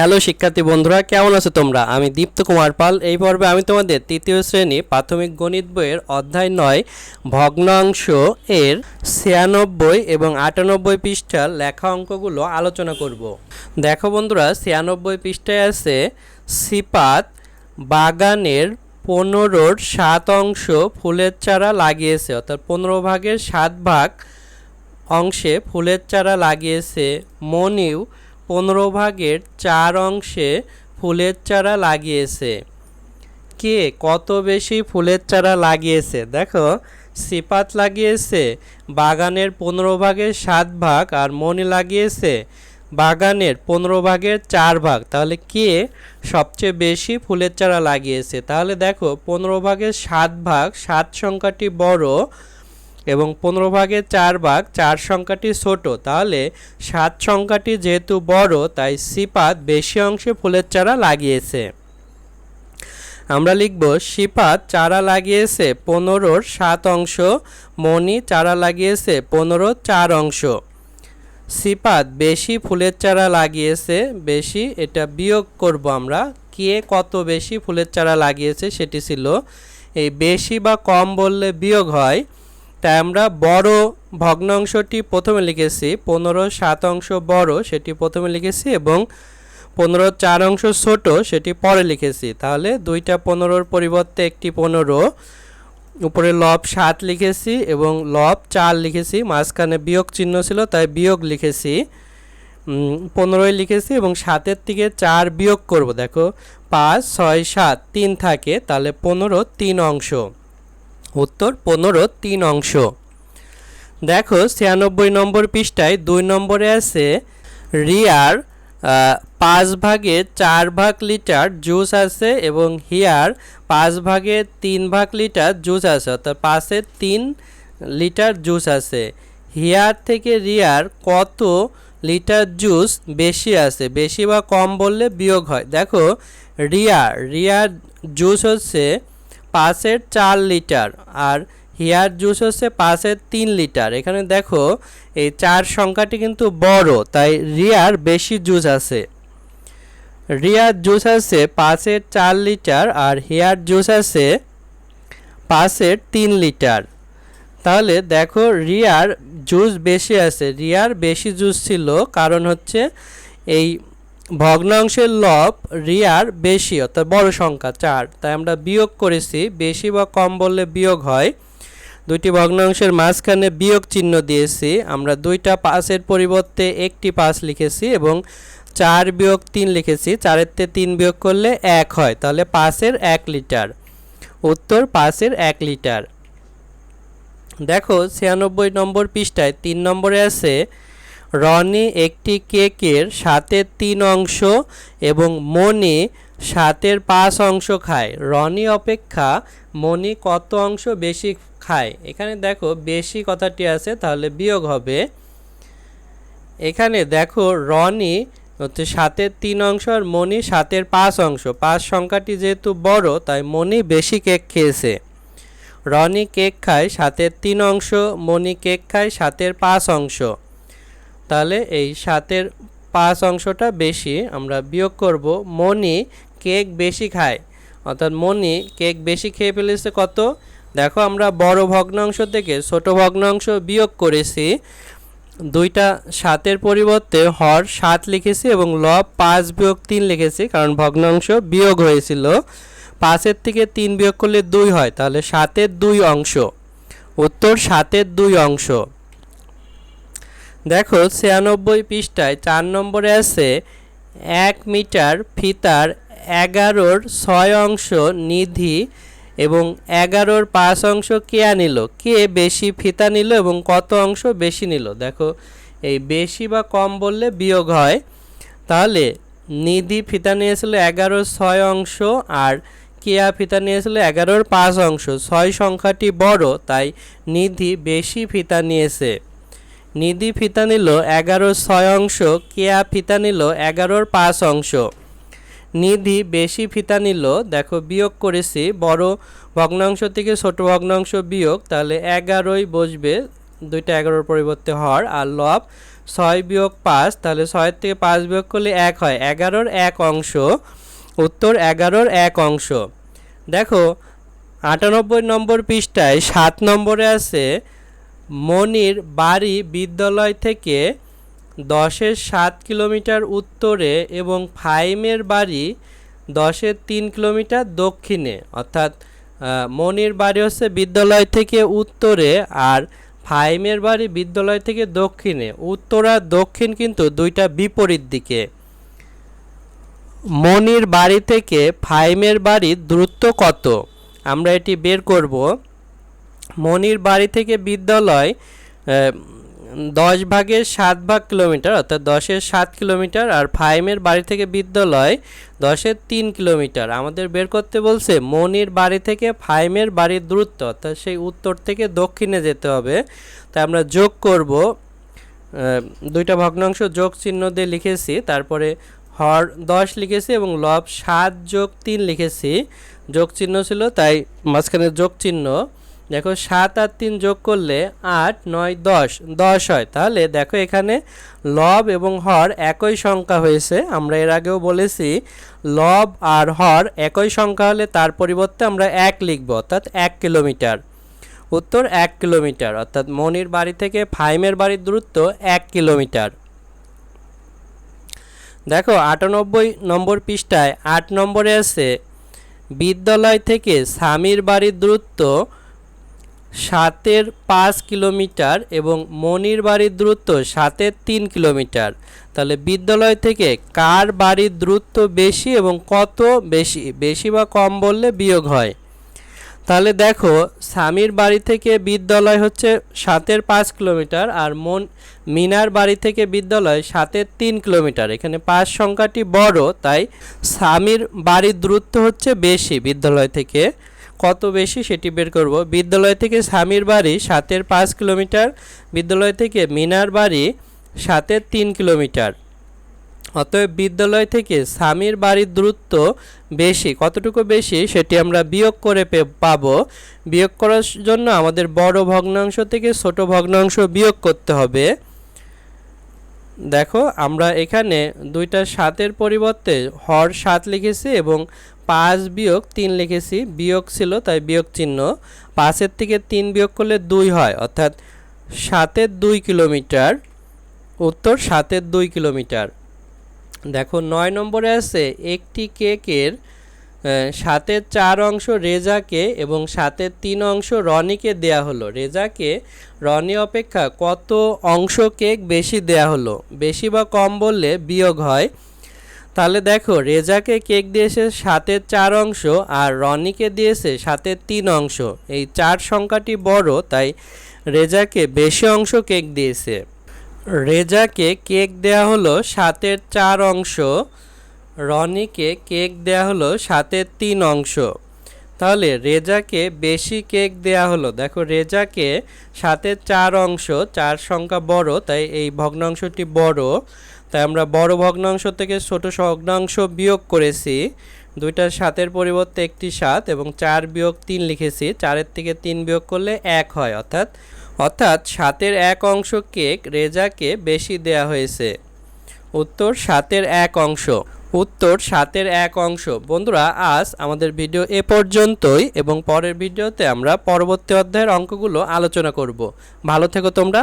Hello শিক্ষার্থী বন্ধুরা, কেমন আছো তোমরা? আমি দীপ্ত কুমার পাল। এই পর্বে আমি তোমাদের তৃতীয় শ্রেণি প্রাথমিক গণিত বইয়ের অধ্যায় নয়, ভগ্নাংশ এর ছিয়ানব্বই এবং আটানব্বই পৃষ্ঠার লেখা অঙ্কগুলো আলোচনা করব। দেখো বন্ধুরা, ছিয়ানব্বই পৃষ্ঠায় আছে, সিপাত বাগানের পনেরোর সাত অংশ ফুলের চারা লাগিয়েছে, অর্থাৎ পনেরো ভাগের সাত ভাগ অংশে ফুলের চারা লাগিয়েছে, মনিউ পনেরো ভাগের চার অংশে ফুলের চারা লাগিয়েছে। কে? কত বেশি ফুলের চারা লাগিয়েছে? দেখো, সিপাত লাগিয়েছে, বাগানের পনেরো ভাগের সাত ভাগ আর মনি লাগিয়েছে, বাগানের পনেরো ভাগের চার ভাগ। তাহলে কে সবচেয়ে বেশি ফুলের চারা লাগিয়েছে? তাহলে দেখো পনেরো ভাগের সাত ভাগ, সাত সংখ্যাটি বড় এবং পনেরো ভাগের চার ভাগ, চার সংখ্যাটি ছোট, তাহলে সাত সংখ্যাটি যেহেতু বড়, তাই সিপাত বেশি অংশে ফুলের চারা লাগিয়েছে। আমরা লিখব, সিপাত চারা লাগিয়েছে পনেরোর সাত অংশ, মণি চারা লাগিয়েছে পনেরো চার অংশ। সিপাত বেশি ফুলের চারা লাগিয়েছে, বেশি এটা বিয়োগ করব আমরা, কে কত বেশি ফুলের চারা লাগিয়েছে সেটি ছিল, এই বেশি বা কম বললে বিয়োগ হয় তাই আমরা বড় ভগ্নাংশটি প্রথমে লিখেছি, পনেরো সাত অংশ বড় সেটি প্রথমে লিখেছি এবং পনেরো চার অংশ ছোট সেটি পরে লিখেছি। তাহলে দুইটা পনেরোর পরিবর্তে একটি পনেরো, উপরে লব সাত লিখেছি এবং লব চার লিখেছি, মাঝখানে বিয়োগ চিহ্ন ছিল তাই বিয়োগ লিখেছি। পনেরোই লিখেছি এবং সাতের থেকে চার বিয়োগ করব, দেখো, পাঁচ, ছয়, সাত, তিন থাকে, তাহলে পনেরো তিন অংশ। উত্তর পনেরো, তিন অংশ। দেখো, ছিয়ানব্বই নম্বর পৃষ্ঠায় দুই নম্বরে আছে, রিয়ার পাঁচ ভাগে চার ভাগ লিটার জুস আছে এবং হিয়ার পাঁচ ভাগে তিন ভাগ লিটার জুস আছে। অর্থাৎ পাঁচের তিন লিটার জুস আছে। হিয়ার থেকে রিয়ার কত লিটার জুস বেশি আছে? বেশি বা কম বললে বিয়োগ হয়। দেখো, রিয়ার রিয়ার জুস হচ্ছে পাঁচের চার লিটার আর হিয়ার জুস হচ্ছে পাঁচের তিন লিটার। এখানে দেখো, এই চার সংখ্যাটি কিন্তু বড়, তাই রিয়ার বেশি জুস আছে। রিয়ার জুস আছে পাঁচের চার লিটার আর হিয়ার জুস আছে পাঁচের তিন লিটার। তাহলে দেখো, রিয়ার জুস বেশি আছে। রিয়ার বেশি জুস ছিল, কারণ হচ্ছে এই ভগ্নাংশের লব রিয়ার বেশি, অর্থাৎ বড় সংখ্যা চার। তাই আমরা বিয়োগ করেছি, বেশি বা কম বললে বিয়োগ হয়। দুইটি ভগ্নাংশের মাঝখানে বিয়োগ চিহ্ন দিয়েছি। আমরা দুইটা পাঁচের পরিবর্তে একটি পাঁচ লিখেছি এবং চার বিয়োগ তিন লিখেছি। চারের তে তিন বিয়োগ করলে এক হয়, তাহলে পাঁচের এক লিটার। উত্তর, পাঁচের এক লিটার। দেখো, ছিয়ানব্বই নম্বর পৃষ্ঠায় তিন নম্বরে আছে রনি একটি কেকের সাতের তিন অংশ এবং মনি সাতের পাঁচ অংশ খায়। রনি অপেক্ষা, মনি কত অংশ বেশি খায়? এখানে দেখো, বেশি কথাটি আছে, তাহলে বিয়োগ হবে। এখানে দেখো, রনি হচ্ছে সাতের তিন অংশ আর মনি সাতের পাঁচ অংশ। পাঁচ সংখ্যাটি যেহেতু বড়, তাই মনি বেশি কেক খেয়েছে। রনি কেক খায় সাতের তিন অংশ, মনি কেক খায় সাতের পাঁচ অংশ। তাহলে এই সাতের পাঁচ অংশটা বেশি আমরা বিয়োগ করব মনি কেক বেশি খায়। অর্থাৎ মনি কেক বেশি খেয়ে ফেলেছে কত? দেখো আমরা বড় ভগ্নাংশ থেকে ছোট ভগ্নাংশ বিয়োগ করেছি। দুইটা সাতের পরিবর্তে হর সাত লিখেছি এবং ল পাঁচ বিয়োগ তিন লিখেছি কারণ ভগ্নাংশ বিয়োগ হয়েছিল। পাঁচের থেকে তিন বিয়োগ করলে দুই হয়, তাহলে সাতের দুই অংশ। উত্তর সাতের দুই অংশ। দেখো, ছিয়ানব্বই পৃষ্ঠায় চার নম্বরে আছে, এক মিটার ফিতার এগারোর ছয় অংশ নিধি এবং এগারোর পাঁচ অংশ কে নিল কে বেশি ফিতা নিল এবং কত অংশ বেশি নিল? দেখো, এই বেশি বা কম বললে বিয়োগ হয়। তাহলে নিধি ফিতা নিয়েছিল এগারোর ছয় অংশ আর কেয়া ফিতা নিয়েছিল এগারোর পাঁচ অংশ। ছয় সংখ্যাটি বড়, তাই নিধি বেশি ফিতা নিয়েছে। নিধি ফিতা নিল এগারোর ছয় অংশ, কেয়া ফিতা নিল এগারোর পাঁচ অংশ। নিধি বেশি ফিতা নিল, দেখো বিয়োগ করেছি, বড় ভগ্নাংশ থেকে ছোট ভগ্নাংশ বিয়োগ, তাহলে এগারোই বসবে, দুইটা এগারোর পরিবর্তে হর আর লব ছয় বিয়োগ পাঁচ, তাহলে ছয়ের থেকে পাঁচ বিয়োগ করলে এক হয়, এগারোর এক অংশ, উত্তর এগারোর এক অংশ। দেখো আটানব্বই নম্বর পৃষ্ঠায় সাত নম্বরে আছে মনির বাড়ি বিদ্যালয় থেকে দশের সাত কিলোমিটার উত্তরে এবং ফাইমের বাড়ি দশের তিন কিলোমিটার দক্ষিণে। অর্থাৎ মনির বাড়ি হচ্ছে বিদ্যালয় থেকে উত্তরে আর ফাইমের বাড়ি বিদ্যালয় থেকে দক্ষিণে। উত্তর আর দক্ষিণ কিন্তু দুইটা বিপরীত দিকে। মনির বাড়ি থেকে ফাইমের বাড়ির দূরত্ব কত? আমরা এটি বের করব। মনির বাড়ি থেকে বিদ্যালয় দশ ভাগের সাত ভাগ কিলোমিটার, অর্থাৎ দশের সাত কিলোমিটার, আর ফাইমের বাড়ি থেকে বিদ্যালয় দশের তিন কিলোমিটার। আমাদের বের করতে বলছে, মনির বাড়ি থেকে ফাইমের বাড়ির দূরত্ব, অর্থাৎ সেই উত্তর থেকে দক্ষিণে যেতে হবে। তাই আমরা যোগ করব দুইটা ভগ্নাংশ যোগ চিহ্ন দিয়ে লিখেছি, তারপরে হর দশ লিখেছি এবং লব সাত যোগ তিন লিখেছি। যোগ চিহ্ন ছিল, তাই মাঝখানে যোগ চিহ্ন। দেখো সাত আর তিন যোগ করলে আট, নয়, দশ দশ হয়। তাহলে দেখো এখানে লব এবং হর একই সংখ্যা হয়েছে। আমরা এর আগেও বলেছি, লব আর হর একই সংখ্যা হলে তার পরিবর্তে আমরা এক লিখব, অর্থাৎ এক কিলোমিটার। উত্তর, এক কিলোমিটার, অর্থাৎ মনির বাড়ি থেকে ফাইমের বাড়ির দূরত্ব এক কিলোমিটার। দেখো আটানব্বই নম্বর পৃষ্ঠায় আট নম্বরে আছে, বিদ্যালয় থেকে স্বামীর বাড়ির দূরত্ব সাতের পাঁচ কিলোমিটার এবং মনির বাড়ির দূরত্ব সাতের তিন কিলোমিটার। তাহলে বিদ্যালয় থেকে কার বাড়ির দূরত্ব বেশি এবং কত বেশি? বেশি বা কম বললে বিয়োগ হয়। তাহলে দেখো, স্বামীর বাড়ি থেকে বিদ্যালয় হচ্ছে সাতের পাঁচ কিলোমিটার আর মন, মিনার বাড়ি থেকে বিদ্যালয় সাতের তিন কিলোমিটার। এখানে পাঁচ সংখ্যাটি বড়, তাই স্বামীর বাড়ির দূরত্ব হচ্ছে বেশি বিদ্যালয় থেকে। কত বেশি সেটি বের করব? বিদ্যালয় থেকে স্বামীর বাড়ি সাতের পাঁচ কিলোমিটার, বিদ্যালয় থেকে মিনার বাড়ি সাতের তিন কিলোমিটার। অতএব বিদ্যালয় থেকে স্বামীর বাড়ির দূরত্ব বেশি, কতটুকু বেশি সেটি আমরা বিয়োগ করে পাবো। বিয়োগ করার জন্য আমাদের বড় ভগ্নাংশ থেকে ছোট ভগ্নাংশ বিয়োগ করতে হবে। দেখো, আমরা এখানে দুইটা সাতের পরিবর্তে হর সাত লিখেছি এবং পাঁচ বিয়োগ তিন লিখেছি, বিয়োগ ছিল তাই বিয়োগ চিহ্ন। পাঁচের থেকে তিন বিয়োগ করলে দুই হয়, অর্থাৎ সাতের দুই কিলোমিটার, উত্তর সাতের দুই কিলোমিটার। দেখো, নয় নম্বরে আছে একটি কেকের সাতের চার অংশ রেজাকে এবং সাতের তিন অংশ রনিকে দেয়া হলো। রেজাকে, রনি অপেক্ষা কত অংশ কেক বেশি দেয়া হলো? বেশি বা কম বললে বিয়োগ হয়। তাহলে দেখো, রেজাকে কেক দিয়েছে সাতের চার অংশ আর রনিকে দিয়েছে সাতের তিন অংশ। এই চার সংখ্যাটি বড়, তাই রেজাকে বেশি অংশ কেক দিয়েছে। রেজাকে কেক দেয়া হলো সাতের চার অংশ, রনিকে কেক দেয়া হলো সাতের তিন অংশ। তাহলে রেজাকে বেশি কেক দেয়া হলো। দেখো, রেজাকে সাতের চার অংশ, চার সংখ্যা বড়, তাই এই ভগ্নাংশটি বড়। তাই আমরা বড় ভগ্নাংশ থেকে ছোট ভগ্নাংশ বিয়োগ করেছি। দুইটা সাতের পরিবর্তে একটি সাত এবং চার বিয়োগ তিন লিখেছি। চারের থেকে তিন বিয়োগ করলে এক হয়, অর্থাৎ অর্থাৎ সাতের এক অংশ কেক রেজাকে বেশি দেয়া হয়েছে। উত্তর সাতের এক অংশ। উত্তর সাতের এক অংশ। বন্ধুরা, আজ আমাদের ভিডিও এ পর্যন্তই এবং পরের ভিডিওতে আমরা পরবর্তী অধ্যায়ের অঙ্কগুলো আলোচনা করব। ভালো থেকো তোমরা।